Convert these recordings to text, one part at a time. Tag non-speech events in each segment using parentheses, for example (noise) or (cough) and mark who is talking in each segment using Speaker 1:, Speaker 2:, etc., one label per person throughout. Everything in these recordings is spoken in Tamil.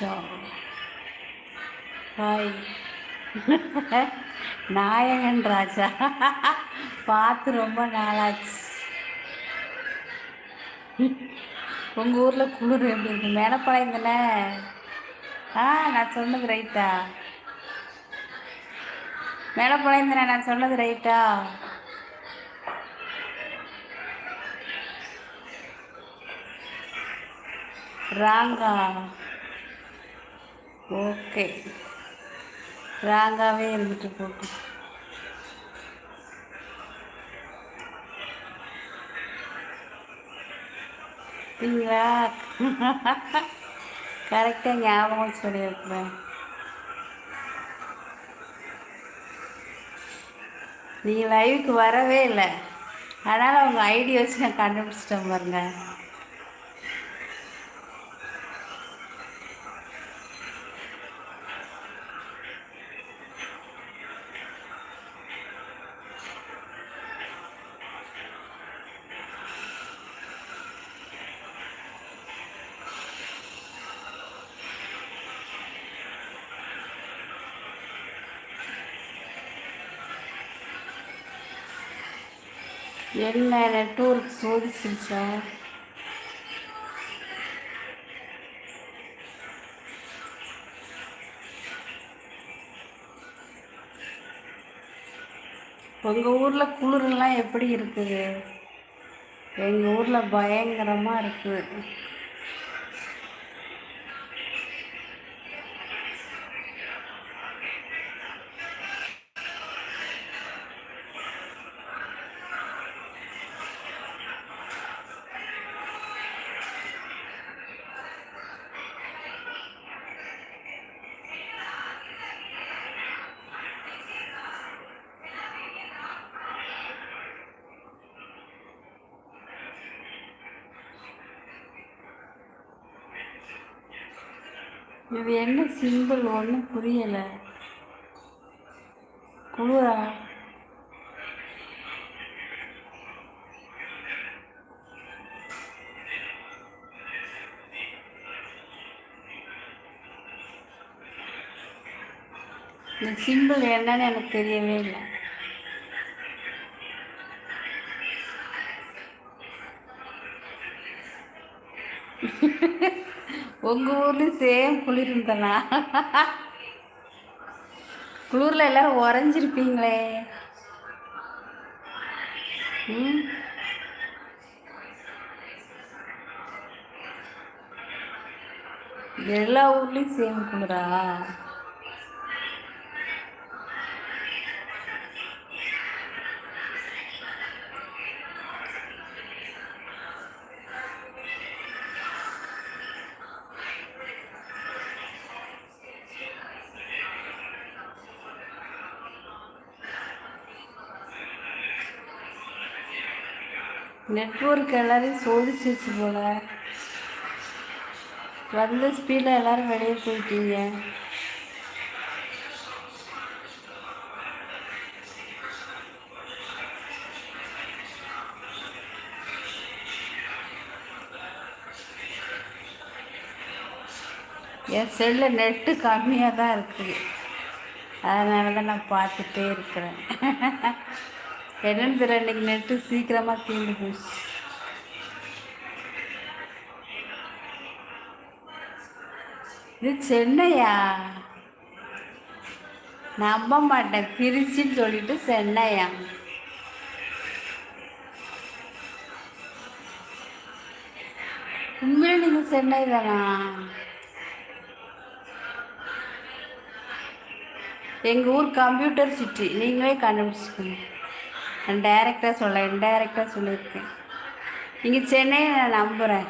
Speaker 1: ராஜா ஹாய். (laughs) நாயகன் ராஜா. (laughs) பார்த்து ரொம்ப நாளாச்சு. (laughs) உங்கள் ஊரில் குளிர் எப்படி இருக்கு? மேலப்பாளையம் தானே ஆ நான் சொன்னது ரைட்டா மேலப்பாளையம் தானே நான் சொன்னது ரைட்டா ராங்கா. ஓகே. ராங்காகவே இருந்துட்டு போட்டு. அப்படிங்களா கரெக்டாக ஞாபகம் சொல்லியிருக்கிறேன். நீங்கள் லைவுக்கு வரவே இல்லை. அதனால் உங்கள் ஐடி வச்சு நான் கண்டுபிடிச்சிட்டேன் பாருங்கள் என்ன நெட்ஒர்க் சோதிச்சிருச்சா உங்கள் ஊரில் குளிரெல்லாம் எப்படி இருக்குது? எங்கள் ஊரில் பயங்கரமாக இருக்குது இது என்ன சிம்பிள் ஒன்றும் புரியலை. குளிரா இந்த சிம்பிள் என்னன்னு எனக்கு தெரியவே இல்லை. உங்கள் ஊர்லேயும் சேம் குளிர் இருந்தனா குளிரில் எல்லாரும் உறைஞ்சிருப்பீங்களே. ம். எல்லா ஊர்லேயும் சேம் குளிரா? நெட்ஒர்க் எல்லாரையும் சோதிச்சிருச்சு போல. வந்த ஸ்பீடில் எல்லாரும் வெளியே போயிட்டீங்க. என் செல்லில் நெட்டு கம்மியாக தான் இருக்குது அதனால தான் நான் பார்த்துட்டே இருக்கிறேன். (laughs) என்னன்னு தெரியல இன்னைக்கு நெட்டு சீக்கிரமாக தீர்ந்து போச்சு. இது சென்னையா? நம்ப மாட்டேன் திருச்சின்னு சொல்லிட்டு சென்னையா? உண்மையில நீங்கள் சென்னை தானா? எங்கள் ஊர் கம்ப்யூட்டர் சிட்டி நீங்களே கண்டுபிடிச்சிக்கணும் நான் டைரெக்டாக சொல்ல இன்டைரக்டாக சொல்லியிருக்கேன். நீங்கள் சென்னையை நான் நம்புகிறேன்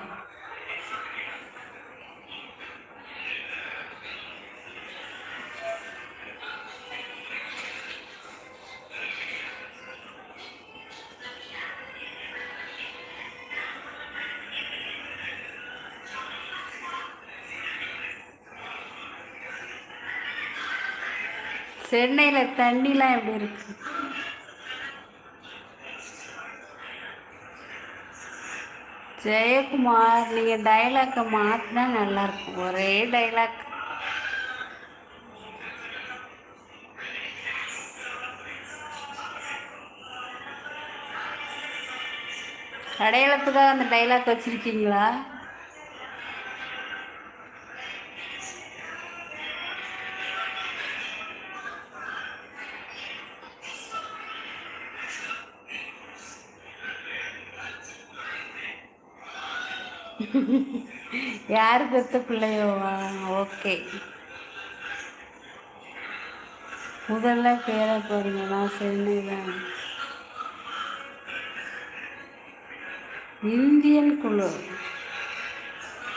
Speaker 1: சென்னையில் தண்ணிலாம் எப்படி இருக்குது ஜெயக்குமார் நீங்கள் டைலாக்கை மாற்றினா நல்லாயிருக்கும் ஒரே டைலாக் அடையாளத்துக்காக அந்த டைலாக் வச்சுருக்கீங்களா? யார் பெத்த பிள்ளையோவா ஓகே. முதல்ல பேரை பாருங்க நான் சென்னைதான் இந்தியன் குழு.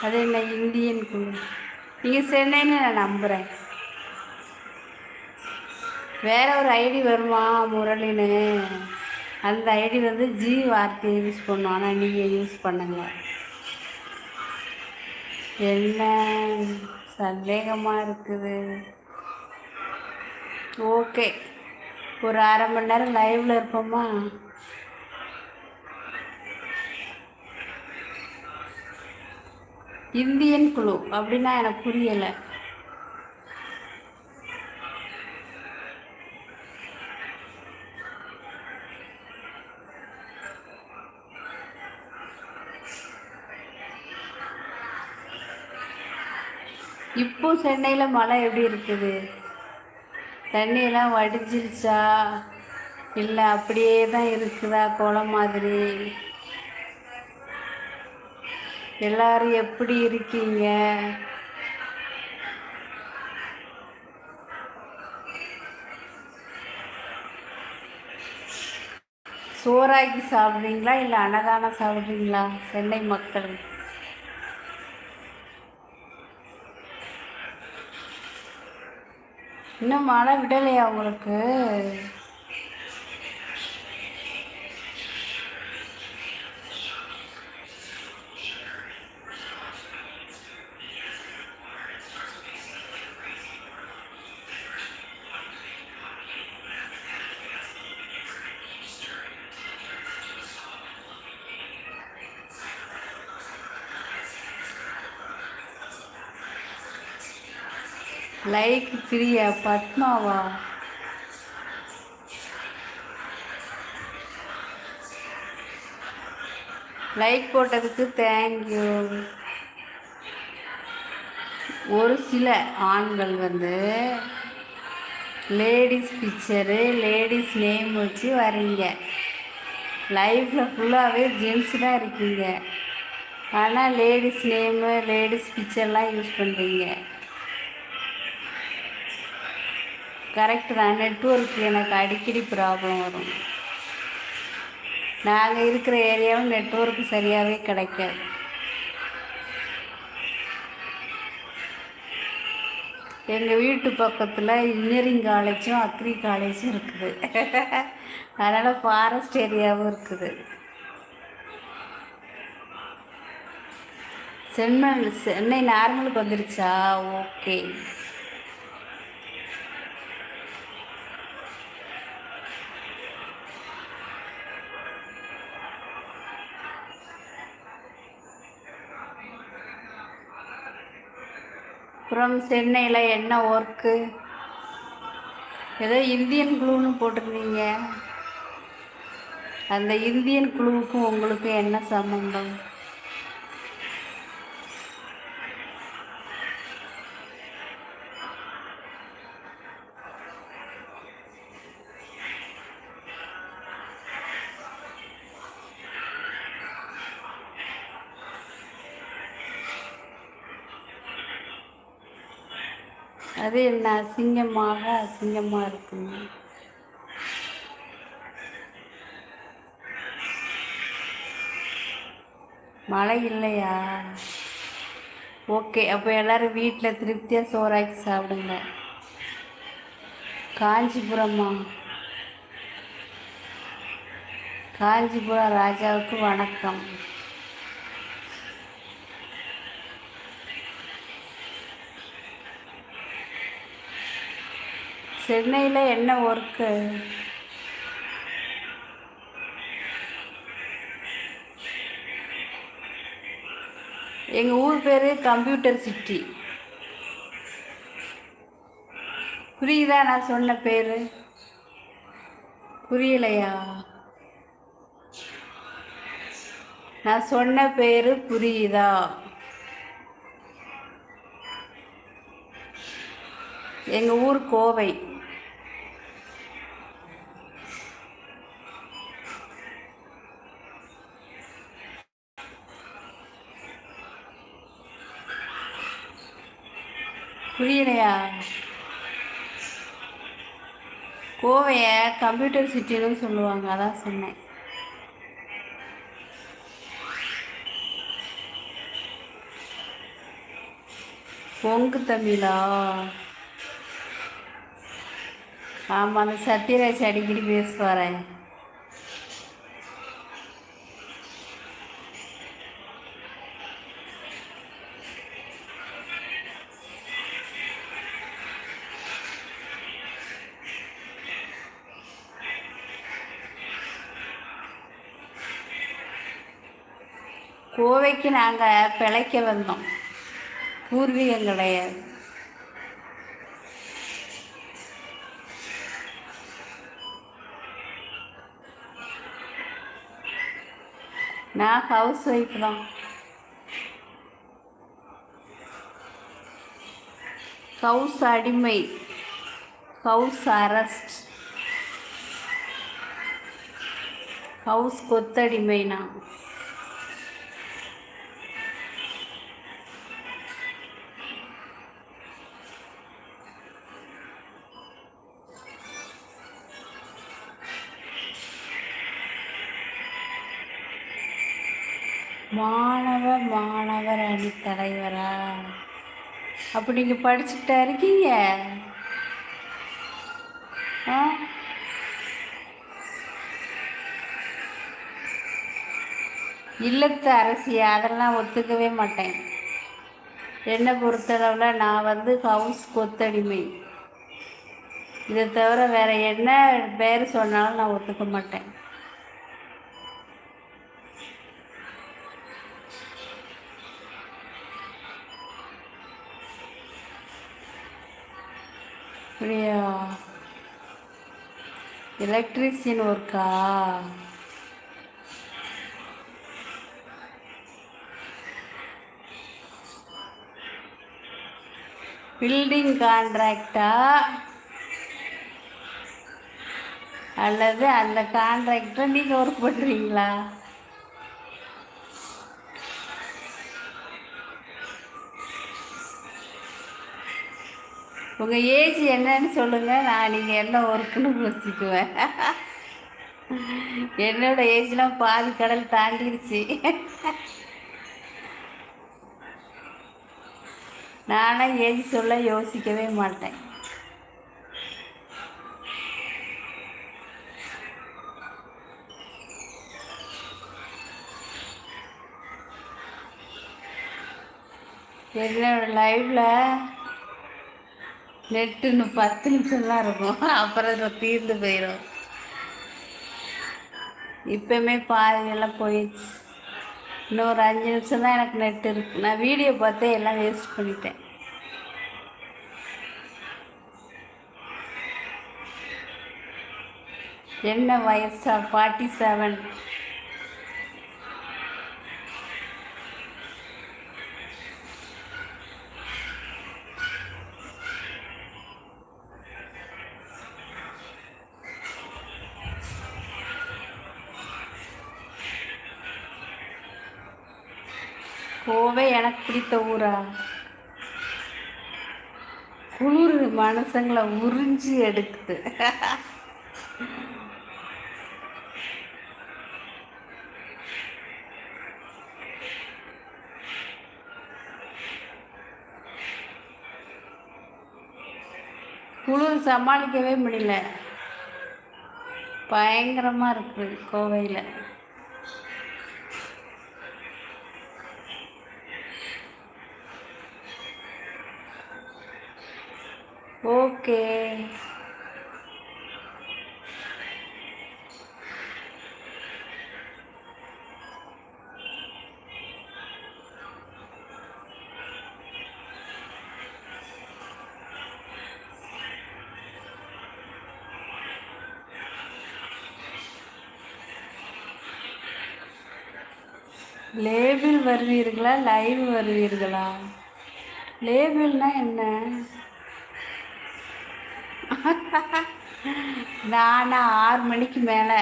Speaker 1: அது என்ன இந்தியன் குழு? நீங்கள் சென்னைன்னு நான் நம்புகிறேன் வேற ஒரு ஐடி வருமா முரளின்னு? அந்த ஐடி வந்து ஜி வார்த்தையை யூஸ் பண்ணும் ஆனால் நீங்கள் யூஸ் பண்ணுங்கள் என்ன சந்தேகமாக இருக்குது? ஓகே. ஒரு அரை மணி நேரம் லைவில் இருப்போமா? இந்தியன் குழு அப்படின்னா எனக்கு புரியலை. இப்போ சென்னையில் மழை எப்படி இருக்குது? தண்ணியெல்லாம் வடிஞ்சிருச்சா? இல்லை அப்படியே தான் இருக்குதா குளம் மாதிரி? எல்லாரும் எப்படி இருக்கீங்க? சோறாக்கி சாப்பிட்றீங்களா இல்லை அன்னதானம் சாப்பிட்றீங்களா? சென்னை மக்கள். இன்னும் மழை விடலையா உங்களுக்கு? லைக் பிரியா பத்மாவா லைக் போட்டதுக்கு தேங்க்யூ ஒரு சில ஆண்கள் வந்து லேடிஸ் பிக்சரு லேடிஸ் நேம் வச்சு வரீங்க லைஃப்பில் ஃபுல்லாகவே ஜென்ஸ் தான் இருக்கீங்க. ஆனால் லேடிஸ் நேமு லேடிஸ் பிக்சர்லாம் யூஸ் பண்ணுறீங்க கரெக்டு தான். நெட்ஒர்க் எனக்கு அடிக்கடி ப்ராப்ளம் வரும். நாங்கள் இருக்கிற ஏரியாவும் நெட்ஒர்க் சரியாகவே கிடைக்காது. எங்கள் வீட்டு பக்கத்தில் இன்ஜினியரிங் காலேஜும் அக்ரி காலேஜும் இருக்குது. அதனால் ஃபாரஸ்ட் ஏரியாவும் இருக்குது. சென்னை சென்னை நார்மலுக்கு வந்துருச்சா? ஓகே அப்புறம் சென்னையில் என்ன ஒர்க்கு ஏதோ இந்தியன் குழுன்னு போட்டிருந்தீங்க. அந்த இந்தியன் குழுவுக்கும் உங்களுக்கும் என்ன சம்பந்தம்? அது என்ன? அசிங்கமாக அசிங்கமாக இருக்குங்க மழை இல்லையா? ஓகே அப்போ எல்லோரும் வீட்டில் திருப்தியாக சோறாக்கி சாப்பிடுங்க. காஞ்சிபுரமா? காஞ்சிபுரம் ராஜாவுக்கு வணக்கம். சென்னையில் என்ன ஒர்க்கு எங்கள் ஊர் பேர் கம்ப்யூட்டர் சிட்டி புரியுதா நான் சொன்ன பேர்? புரியலையா? நான் சொன்ன பேர் புரியுதா? எங்கள் ஊர் கோவை. கோவையா? கோவையை கம்ப்யூட்டர் சிட்டின்னு சொல்லுவாங்க அதான் சொன்னேன். பொங்கு தமிழா? ஆமாம் அந்த சத்யராஜ் அடிக்கடி பேசுவாரேன் கோவைக்கு நாங்கள் பிழைக்க வந்தோம். பூர்வீகம் கிடையாது நான் ஹவுஸ் ஒய்ஃப் தான். ஹவுஸ் அடிமை ஹவுஸ் அரெஸ்ட் ஹவுஸ் கொத்தடிமை நான். மாணவ மாணவர் அணி தலைவரா? அப்போ நீங்கள் படிச்சுக்கிட்டா இருக்கீங்க. ஆ? இல்லத்து அரசியா அதெல்லாம் ஒத்துக்கவே மாட்டேன். என்னை பொறுத்தளவில் நான் வந்து ஹவுஸ் கொத்தடிமை. இதை தவிர வேறு என்ன பேர் சொன்னாலும் நான் ஒத்துக்க மாட்டேன். அப்படியா எலக்ட்ரிஷியன் ஒர்க்கா பில்டிங் கான்ட்ராக்டா அல்லது அந்த கான்ட்ராக்டர் நீங்கள் ஒர்க் பண்ணுறீங்களா உங்கள் ஏஜ் என்னன்னு சொல்லுங்கள் நான் நீங்கள் என்ன ஒர்க்குன்னு யோசிக்குவேன். என்னோட ஏஜ்லாம் பாதி கடல் தாண்டிடுச்சு நானும் ஏஜ் சொல்ல யோசிக்கவே மாட்டேன். என்னோட லைஃப்பில் நெட்டு இன்னும் பத்து நிமிஷம்லாம் இருக்கும். அப்புறம் அதில் தீர்ந்து போயிடும் இப்போமே பாதியெல்லாம் போயிடுச்சு. இன்னும் ஒரு அஞ்சு நிமிஷம் தான் எனக்கு நெட் இருக்கு. நான் வீடியோ பார்த்தே எல்லாம் வேஸ்ட் பண்ணிட்டேன். என்ன வயசா? ஃபார்ட்டி செவன் பிடித்த ஊரா? குளிர் மனசங்களை உறிஞ்சி எடுக்குது. குளிர் சமாளிக்கவே முடியல. பயங்கரமாக இருக்குது கோவையில். ஓகே. லேபிள் வருவீர்களா? லைவ் வருவீர்களா? லேபிள்னால் என்ன? நான் ஆறு மணிக்கு மேலே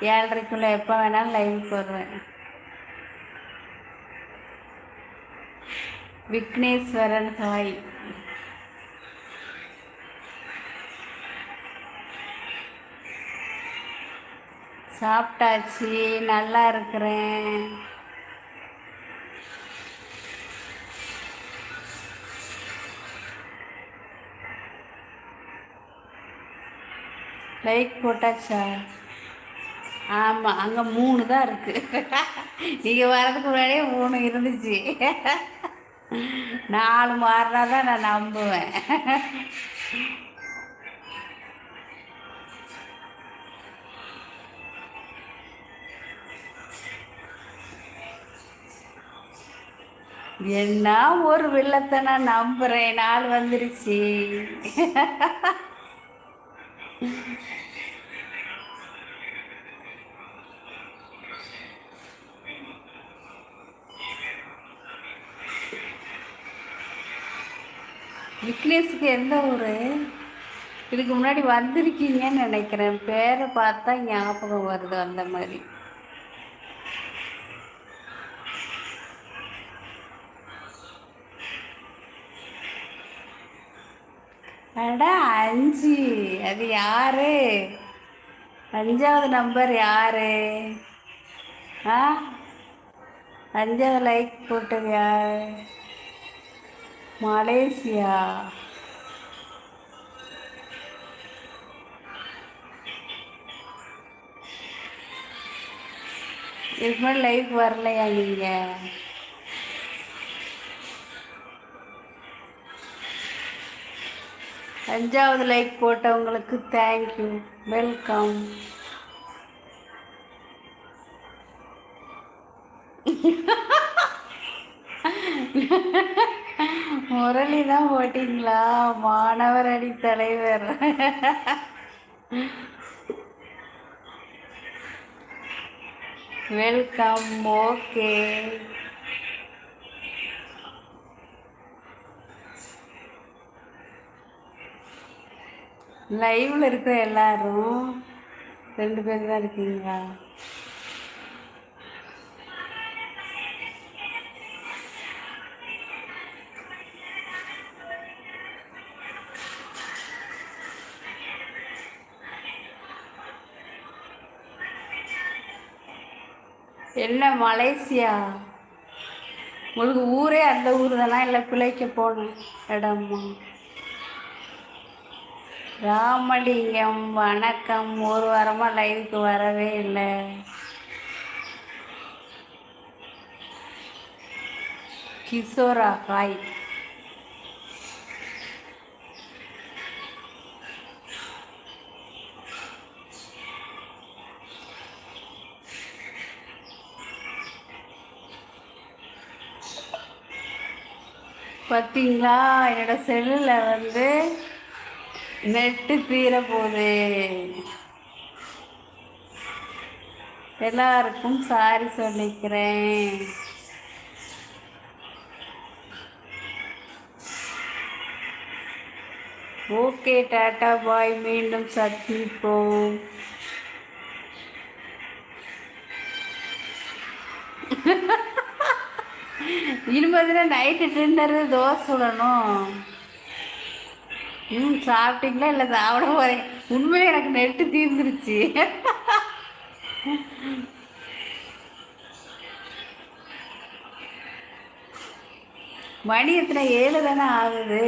Speaker 1: ஏழரைக்குள்ளே எப்போ வேணாலும் லைவுக்கு வருவேன். விக்னேஸ்வரன் ஹாய். சாப்பிட்டாச்சு நல்லா இருக்கிறேன். லைக் போட்டாச்சா? ஆமாம் அங்கே மூணு தான் இருக்குது நீங்கள் வரதுக்கு முன்னாடியே மூணு இருந்துச்சு. நாலு மாறினா தான் நான் நம்புவேன். என்ன ஒரு வில்லத்தை நான் நம்புகிறேன் நாள் வந்துருச்சு. விக்னேஷுக்கு எந்த ஊர்? இதுக்கு முன்னாடி வந்திருக்கீங்கன்னு நினைக்கிறேன். பேரை பார்த்தா ஞாபகம் வருது அந்த மாதிரி. அடா அஞ்சு. அது யாரு? அஞ்சாவது நம்பர் யாரு? ஆ? அஞ்சாவது லைக் போட்டது யார்? மலேசியா. இதுக்கு மேலே லைஃப் வரலையா நீங்கள் அஞ்சாவது லைக் போட்டவங்களுக்கு தேங்க்யூ வெல்கம் முரளி தான் போட்டிங்களா? மாணவர் அணி தலைவர். வெல்கம் ஓகே லைவில் இருக்கிற எல்லாரும் ரெண்டு பேர் தான் இருக்கீங்களா? என்ன மலேசியா? உங்களுக்கு ஊரே அந்த ஊர் தானா? இல்லை பிழைக்க போன இடமா? ராமலிங்கம் வணக்கம். ஒரு வாரமாக லைவுக்கு வரவே இல்லை. கிஷோரா ஹாய் பார்த்தீங்களா என்னோட செல்லில் வந்து நெட்டு தீர போதே எல்லாருக்கும் சாரி சொல்லிக்கிறேன். ஓகே டாட்டா பாய் மீண்டும் சந்திப்போம். (laughs) இனிமேல் நைட்டு டின்னரு தோசை சுடணும். ம் சாப்பிட்டீங்களா இல்லை சாப்பிட போகிறேன் உண்மையை எனக்கு நெட்டு தீர்ந்துருச்சு. மணி எத்தனை? ஏழு தானே ஆகுது.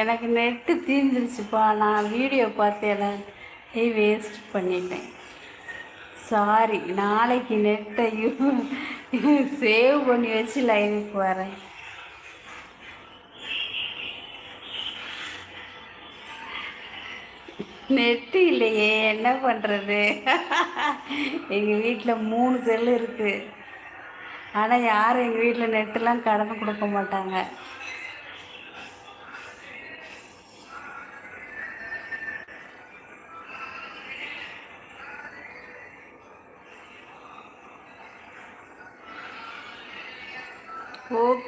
Speaker 1: எனக்கு நெட்டு தீர்ந்துருச்சுப்பா நான் வீடியோ பார்த்து வேஸ்ட் பண்ணிட்டேன். சாரி நாளைக்கு நெட்டையும் சேவ் (laughs) பண்ணி வச்சு லைனுக்கு வரேன். நெட்டு இல்லையே என்ன பண்ணுறது (laughs) எங்கள் வீட்டில் மூணு செல்லு இருக்குது ஆனால் யாரும் எங்கள் வீட்டில் நெட்டுலாம் கடன் கொடுக்க மாட்டாங்க.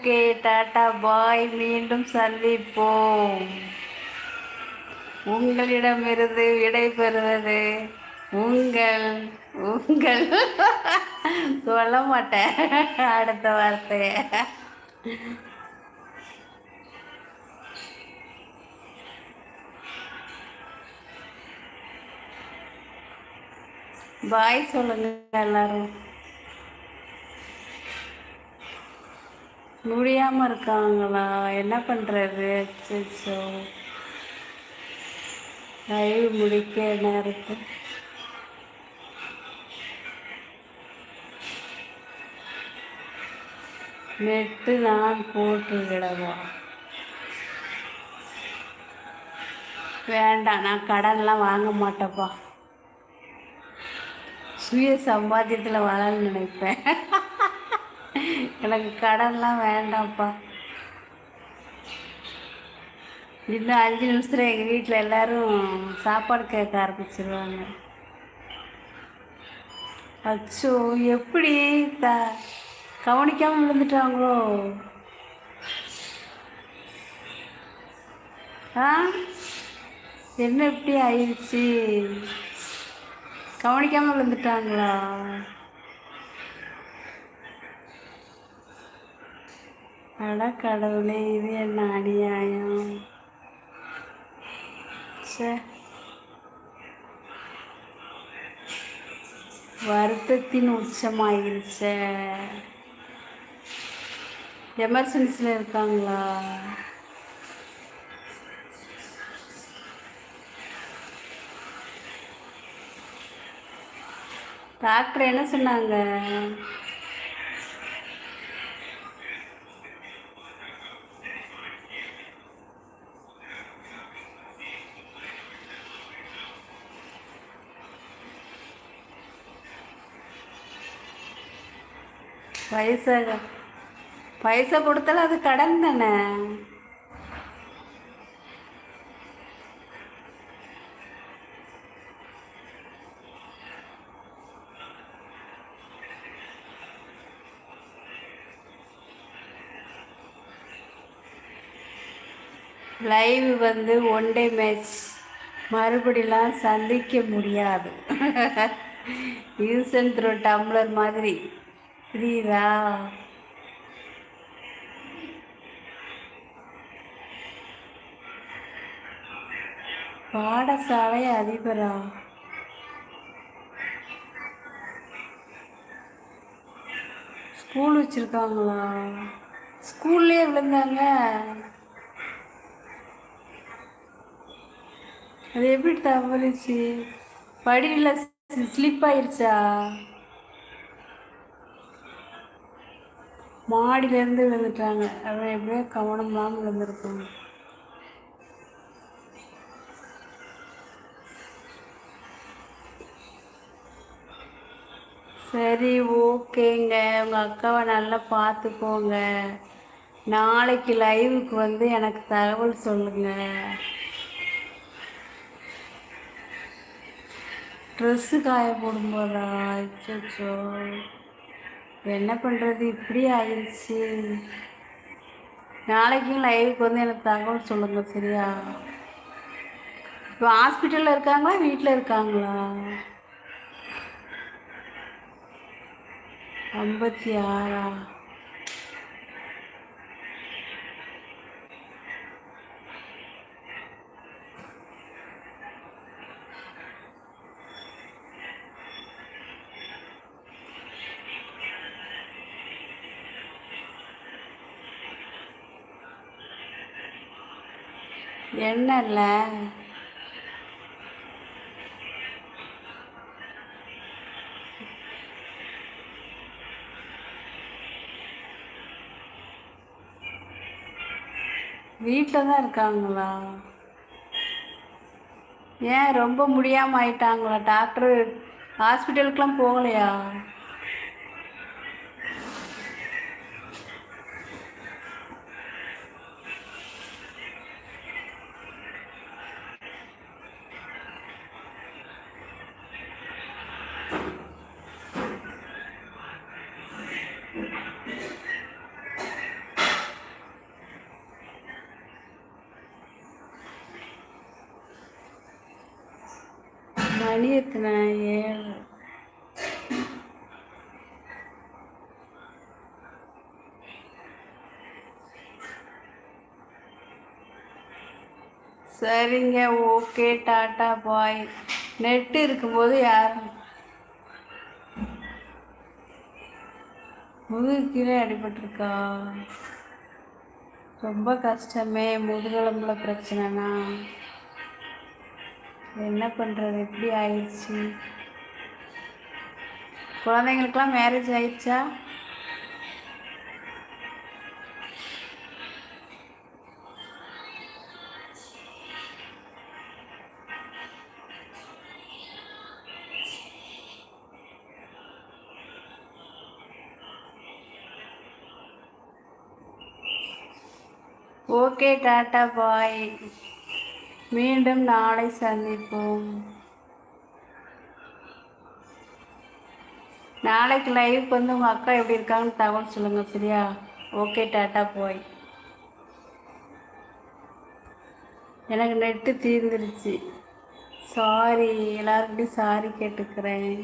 Speaker 1: ஓகே டாட்டா பாய் மீண்டும் சந்திப்போம். உங்களிடமிருந்து விடைபெறுவது உங்கள் உங்கள். சொல்ல மாட்டேன் அடுத்த வார்த்தையை பாய் சொல்லுங்க எல்லாரும். முடியாமல் இருக்காங்களா? என்ன பண்ணுறது அச்சோ லைவ் முடிக்க என்ன இருக்கு. நெட்டு நான் போட்டு வேண்டாம் நான் கடன்லாம் வாங்க மாட்டேப்பா. சுய சம்பாத்தியத்தில் வாழன்னு நினைப்பேன். எனக்கு கடன்லாம் வேண்டாம்ப்பா. இன்னும் அஞ்சு நிமிஷத்தில் எங்கள் வீட்டில் எல்லோரும் சாப்பாடு கேட்க ஆரம்பிச்சிருவாங்க. அச்சோ எப்படி த கவனிக்காமல் விழுந்துட்டாங்களோ. ஆ? என்ன எப்படி ஆயிடுச்சு? கவனிக்காமல் விழுந்துட்டாங்களா? அட கடவுளே இது என்ன அநியாயம்? சே வருத்தத்தின் உச்சமாயிருச்ச. எமர்ஜென்சியில் இருக்காங்களா? டாக்டர் என்ன சொன்னாங்க? பைசா பைசா கொடுத்தாலும் அது கடன் தானே? லைவ் வந்து ஒன் டே மேட்ச் மறுபடிலாம் சந்திக்க முடியாது. யூஸ் அண்ட் த்ரோ டம்ளர் மாதிரி. புரியுதா பாடசாலை அதிபரா. ஸ்கூல் வச்சுருக்காங்களா? ஸ்கூல்லே விழுந்தாங்க. அது எப்படி தவறிச்சு படியில் ஸ்லிப் ஆயிடுச்சா மாடியிலேருந்து விழுந்துட்டாங்க. அவன் எப்படியோ கவனம் இல்லாமல் விழுந்திருக்காங்க சரி ஓகேங்க. உங்கள் அக்காவை நல்லா பார்த்துக்கோங்க. நாளைக்கு லைவுக்கு வந்து எனக்கு தகவல் சொல்லுங்கள் ட்ரெஸ்ஸு காய போடும்போதா? அச்சோ என்ன பண்ணுறது இப்படி ஆயிடுச்சு நாளைக்கும் லைவுக்கு வந்து எனக்கு தகவல் சொல்லுங்கள் சரியா? இப்போ ஹாஸ்பிட்டலில் இருக்காங்களா? வீட்டில் இருக்காங்களா? ஐம்பத்தி ஆறா? எண்ணெயில் வீட்டில் தான் இருக்காங்களா? ஏன் ரொம்ப முடியாமல் ஆயிட்டாங்களா? டாக்டர் ஹாஸ்பிட்டலுக்கெலாம் போகலையா? மணி எத்தனை? ஏழு. சரிங்க ஓகே டாட்டா பாய். நெட்டு இருக்கும்போது யாரும் முதுகு கீழே அடிபட்டிருக்கா? ரொம்ப கஷ்டமே முதுகெலும்புல பிரச்சனைனா. என்ன பண்ணுறது எப்படி ஆயிடுச்சு? குழந்தைங்களுக்கெல்லாம் மேரேஜ் ஆயிடுச்சா? Okay tata bye. மீண்டும் நாளை சந்திப்போம். நாளைக்கு லைவுக்கு வந்து உங்கள் அக்கா எப்படி இருக்காங்கன்னு தகவல் சொல்லுங்கள் சரியா? ஓகே டாட்டா போய் எனக்கு நெட்டு தீர்ந்துருச்சு. சாரி எல்லாருக்கிட்டையும் சாரி கேட்டுக்கிறேன்.